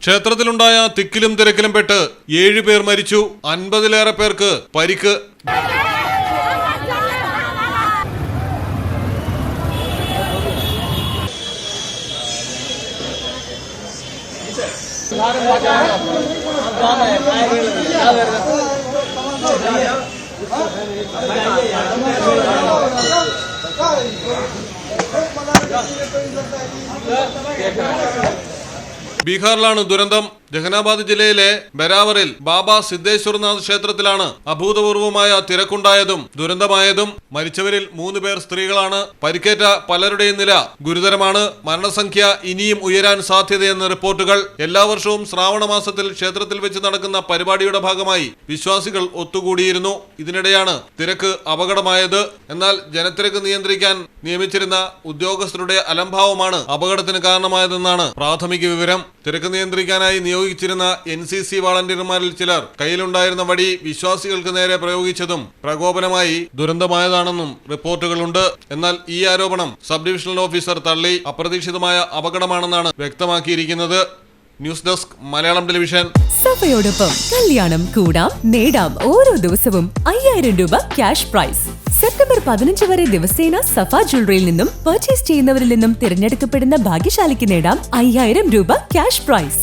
ക്ഷേത്രത്തിലുണ്ടായ തിക്കിലും തിരക്കിലും പെട്ട് ഏഴു പേർ മരിച്ചു. അൻപതിലേറെ പേർക്ക് പരിക്ക്. ബീഹാറിലാണ് ദുരന്തം. ജഹനാബാദ് ജില്ലയിലെ ബരാവറിൽ ബാബ സിദ്ധേശ്വർനാഥ് ക്ഷേത്രത്തിലാണ് അഭൂതപൂർവമായ തിരക്കുണ്ടായതും ദുരന്തമായതും മരിച്ചവരിൽ മൂന്ന് പേർ സ്ത്രീകളാണ്. പരിക്കേറ്റ പലരുടെയും നില ഗുരുതരമാണ്. മരണസംഖ്യ ഇനിയും ഉയരാൻ സാധ്യതയെന്ന റിപ്പോർട്ടുകൾ എല്ലാ വർഷവും ശ്രാവണ മാസത്തിൽ ക്ഷേത്രത്തിൽ വെച്ച് നടക്കുന്ന പരിപാടിയുടെ ഭാഗമായി വിശ്വാസികൾ ഒത്തുകൂടിയിരുന്നു. ഇതിനിടെയാണ് തിരക്ക് അപകടമായത്. എന്നാൽ ജനത്തിരക്ക് നിയന്ത്രിക്കാൻ നിയമിച്ചിരുന്ന ഉദ്യോഗസ്ഥരുടെ അലംഭാവമാണ് അപകടത്തിന് കാരണമായതെന്നാണ് പ്രാഥമിക വിവരം. തിരക്ക് നിയന്ത്രിക്കാനായി നിയോഗിച്ചിരുന്ന എൻ സി സി വാളണ്ടിയർമാരിൽ ചിലർ കയ്യിലുണ്ടായിരുന്ന വടി വിശ്വാസികൾക്ക് നേരെ പ്രയോഗിച്ചതും പ്രകോപനമായി ദുരന്തമായതാണെന്നും റിപ്പോർട്ടുകളുണ്ട്. എന്നാൽ ഈ ആരോപണം സബ് ഡിവിഷണൽ ഓഫീസർ തള്ളി അപ്രതീക്ഷിതമായ അപകടമാണെന്നാണ് വ്യക്തമാക്കിയിരിക്കുന്നത്. News desk Malayalam television. സഭയോടൊപ്പം കല്യാണം കൂടാം നേടാം ഓരോ ദിവസവും അയ്യായിരം രൂപ ക്യാഷ് പ്രൈസ്. സെപ്റ്റംബർ പതിനഞ്ച് വരെ ദിവസേന സഫ ജ്വല്ലറിയിൽ നിന്നും പർച്ചേസ് ചെയ്യുന്നവരിൽ നിന്നും തിരഞ്ഞെടുക്കപ്പെടുന്ന ഭാഗ്യശാലിക്ക് നേടാം അയ്യായിരം രൂപ ക്യാഷ് പ്രൈസ്